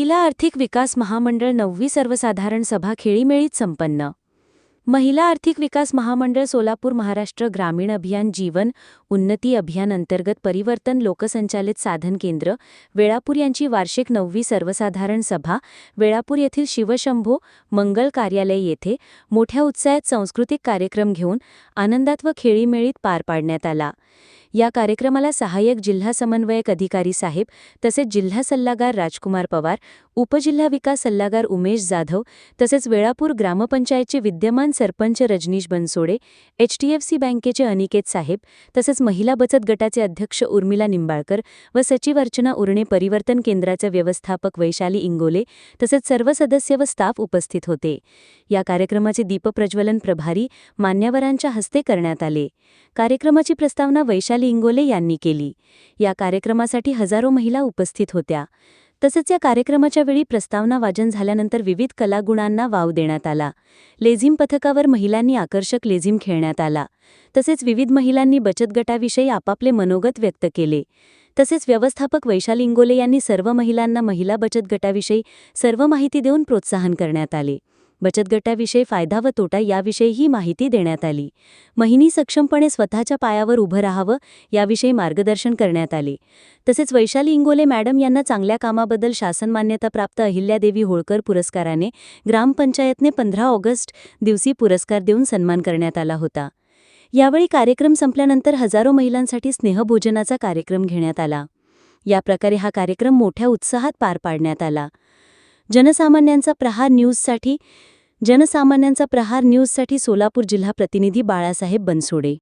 महिला आर्थिक विकास महामंडळ नववी सर्वसाधारण सभा खेळीमेळीत संपन्न. महिला आर्थिक विकास महामंडळ सोलापूर महाराष्ट्र ग्रामीण अभियान जीवन उन्नती अभियान अंतर्गत परिवर्तन लोकसंचालित साधन केंद्र वेळापूर यांची वार्षिक नववी सर्वसाधारण सभा वेळापूर येथील शिवशंभो मंगल कार्यालय येथे मोठ्या उत्साहात सांस्कृतिक कार्यक्रम घेऊन आनंदात व खेळीमेळीत पार पाडण्यात आला. या कार्यक्रमाला सहाय्यक जिल्हा समन्वयक अधिकारी साहेब तसेच जिल्हा सल्लागार राजकुमार पवार उपजिल्हा विकास सल्लागार उमेश जाधव तसेच वेळापूर ग्रामपंचायतचे विद्यमान सरपंच रजनीश बनसोडे एचडीएफसी बँकेचे अनिकेत साहेब तसेच महिला बचत गटाचे अध्यक्ष उर्मिला निंबाळकर व सचिव अर्चना उर्णे परिवर्तन केंद्राचे व्यवस्थापक वैशाली इंगोले तसेच सर्व सदस्य व स्टाफ उपस्थित होते. या कार्यक्रमाचे दीपप्रज्वलन प्रभारी मान्यवरांच्या हस्ते करण्यात आले. कार्यक्रमाची प्रस्तावना वैशाली इंगोले यांनी केली. या कार्यक्रमासाठी हजारो महिला उपस्थित होत्या. तसेच या कार्यक्रमाच्या वेळी प्रस्तावना वाचन झाल्यानंतर विविध कलागुणांना वाव देण्यात आला. लेझिम पथकावर महिलांनी आकर्षक लेझिम खेळण्यात आला. तसेच विविध महिलांनी बचत गटाविषयी आपापले मनोगत व्यक्त केले. तसेच व्यवस्थापक वैशाली इंगोले यांनी सर्व महिलांना महिला बचत गटाविषयी सर्व माहिती देऊन प्रोत्साहन करण्यात आले. बचत गटाविषयी फायदा व तोटा याविषयीही माहिती देण्यात आली. महिनी सक्षमपणे स्वतःच्या पायावर उभं राहावं याविषयी मार्गदर्शन करण्यात आले. तसेच वैशाली इंगोले मॅडम यांना चांगल्या कामाबद्दल शासन मान्यताप्राप्त अहिल्यादेवी होळकर पुरस्काराने ग्रामपंचायतने पंधरा ऑगस्ट दिवशी पुरस्कार देऊन सन्मान करण्यात आला होता. यावेळी कार्यक्रम संपल्यानंतर हजारो महिलांसाठी स्नेहभोजनाचा कार्यक्रम घेण्यात आला. या प्रकारे हा कार्यक्रम मोठ्या उत्साहात पार पाडण्यात आला. जनसामान्यांचा प्रहार न्यूजसाठी जनसामान्यांचा प्रहार न्यूजसाठी सोलापूर जिल्हा प्रतिनिधी बाळासाहेब बनसोडे.